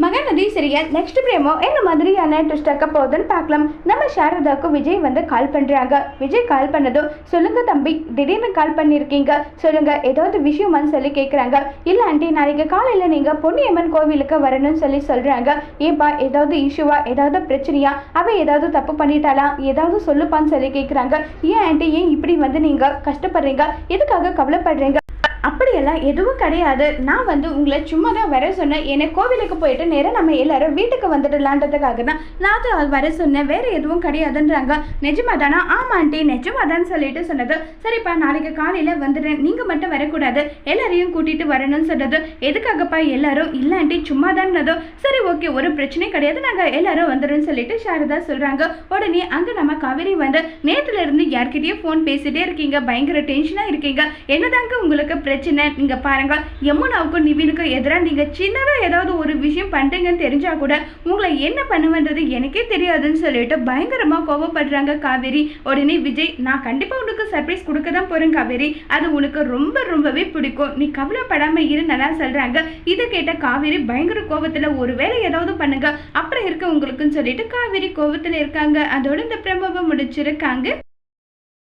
Mahanadi serial next பிரேமோ என்ன மாதிரியான twist ஆக்க போகுதுன்னு பார்க்கலாம். நம்ம சாரதாவுக்கு விஜய் வந்து கால் பண்ணுறாங்க விஜய் கால் பண்ணதும் சொல்லுங்க தம்பி திடீர்னு கால் பண்ணியிருக்கீங்க சொல்லுங்க ஏதாவது விஷயமான்னு சொல்லி கேட்குறாங்க இல்லை ஆண்டி நாளைக்கு காலையில் நீங்கள் பொன்னியம்மன் கோவிலுக்கு வரணும்னு சொல்லி சொல்கிறாங்க ஏப்பா ஏதாவது இஷ்யூவா ஏதாவது பிரச்சனையா? அவள் ஏதாவது தப்பு பண்ணிட்டாளா? ஏதாவது சொல்லுப்பான்னு சொல்லி கேட்குறாங்க ஏன் ஆண்டி ஏன் இப்படி வந்து நீங்கள் கஷ்டப்படுறீங்க? எதுக்காக கவலைப்படுறீங்க? அப்படியெல்லாம் எதுவும் கிடையாது. நான் வந்து உங்களை சும்மா தான் வர சொன்னேன். என்னை கோவிலுக்கு போயிட்டு நேராக நம்ம எல்லாரும் வீட்டுக்கு வந்துடலான்றதுக்காக தான். நான் வர சொன்னேன். வேற எதுவும் கிடையாதுன்றாங்க. நிஜமா தானா ஆமாண்டி நிஜமா தான் சொல்லிட்டு சொன்னது. சரிப்பா நாளைக்கு காலையில் வந்துடுறேன். நீங்கள் மட்டும் வரக்கூடாது. எல்லாரையும் கூட்டிட்டு வரணும்னு சொன்னது. எதுக்காகப்பா எல்லாரும்? இல்லாண்டி சும்மா தான்னதோ சரி ஓகே. ஒரு பிரச்சனையும் கிடையாது. நாங்கள் எல்லாரும் வந்துடும்னு சொல்லிட்டு சாரதா சொல்கிறாங்க உடனே அங்கே நம்ம காவேரி வந்து நேத்துல இருந்து யார்கிட்டயும் ஃபோன் பேசிட்டே இருக்கீங்க. பயங்கர டென்ஷனாக இருக்கீங்க. என்னதாங்க உங்களுக்கு பிரச்சனை? நீங்க பாருங்க. யமுனாவுக்கும் நிவினுக்கும் எதிராக நீங்க சின்னதாக ஏதாவது ஒரு விஷயம் பண்றீங்கன்னு தெரிஞ்சா கூட உங்களை என்ன பண்ணுவேன்றது எனக்கே தெரியாதுன்னு சொல்லிட்டு பயங்கரமா கோவப்படுறாங்க காவேரி. உடனே விஜய் நான் கண்டிப்பாக உனக்கு சர்ப்ரைஸ் கொடுக்க தான் போறேன் காவேரி. அது உனக்கு ரொம்ப ரொம்பவே பிடிக்கும். நீ கவலைப்படாமல் இரு நல்லா சொல்றாங்க. இதை கேட்ட காவேரி பயங்கர கோபத்தில் ஒரு வேலை ஏதாவது பண்ணுங்க. அப்புறம் இருக்க உங்களுக்குன்னு சொல்லிட்டு காவேரி கோபத்தில் இருக்காங்க. அதோட இந்த பிரமவை முடிச்சிருக்காங்க